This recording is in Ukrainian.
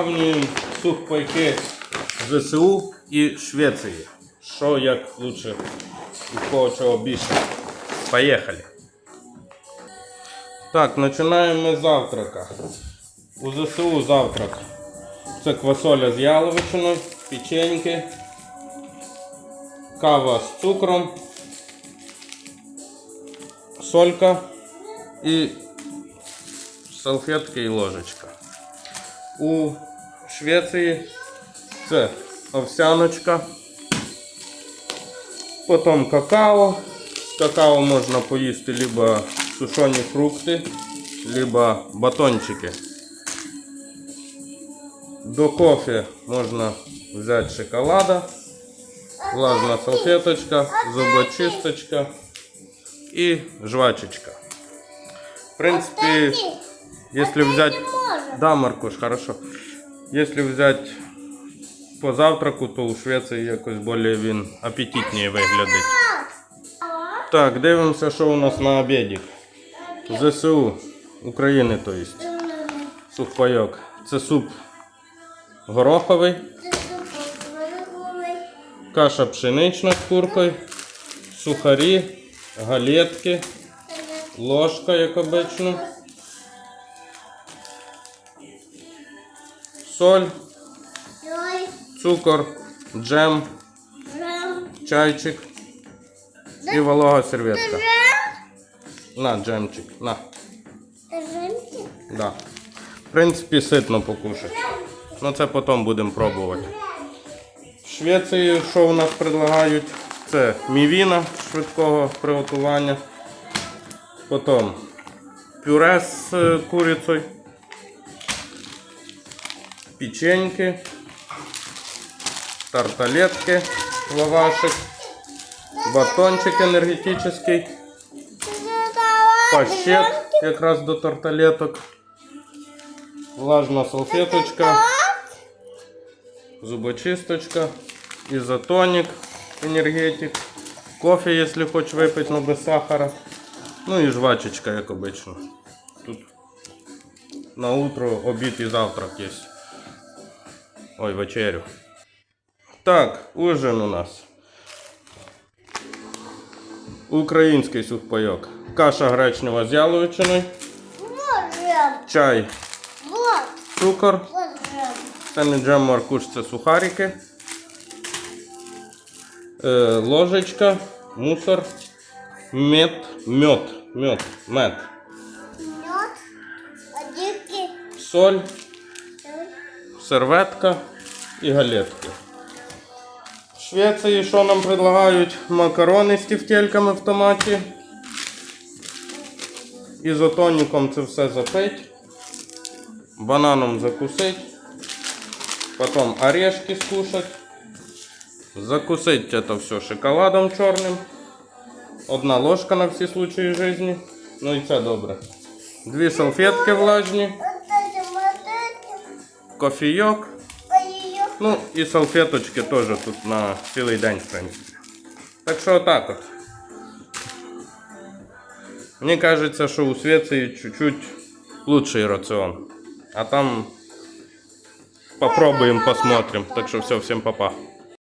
Сравнюємо сухпайки ЗСУ і Швеції. Що як лучше у кого чого більше. Поїхали. Так, починаємо ми з завтрака. У ЗСУ завтрак. Це квасоля з яловичиною, печеньки, кава з цукром, солька і салфетки і ложечка. У Швеції це овсяночка, потім какао. З какао можна поїсти либо сушені фрукти, либо батончики. До кофе можна взяти шоколада, влажна салфеточка, зубочисточка і жвачечка. В принципе, если взять... Да, Маркуш, хорошо. Если взять по завтраку, то у Швеції якось більш він апетитніше виглядить. Так, дивимося, що у нас на обідік. ЗСУ України, то есть. Сухпайок. Це суп гороховий, каша пшенична з куркою, сухарі, галетки, ложка, як обично, соль, цукор, джем, чайчик і волога серветка. На, джемчик, на. Да. В принципі, ситно покушати. Ну це потім будемо пробувати. В Швеції, що у нас предлагають? Це мівіна швидкого приготування. Потім пюре з е, курицею. Печеньки. Тарталетки, лавашик. Батончик енергетичний. Паштет якраз до тарталеток. Влажна салфеточка. Зубочисточка. Изотоник, энергетик. Кофе, если хочешь выпить, но без сахара. Ну и жвачечка, как обычно. Тут на утро обід і завтрак є. Ой, вечерю. Так, ужин у нас. Український сухпайок. Каша гречнева з яловичиною, чай, цукор. Це не джем маркуш, це сухарики. Е, ложечка, мусор, мед, мед, мед, мед, соль, серветка і галетки. В Швеції що нам предлагають? Макарони з тефтельками в томаті. Ізотоніком це все запить. Бананом закусить. Потом орешки скушать. Закусить это все шоколадом чорним. Одна ложка на всі случаї жизни. Ну і це добре. Дві салфетки влажні, кофійок. Ну і салфеточки теж тут на цілий день, в принципі. Так що отак от. Мені кажется, що у Швеції чуть-чуть лучший рацион. А там попробуем, посмотрим. Так что все, всем папа.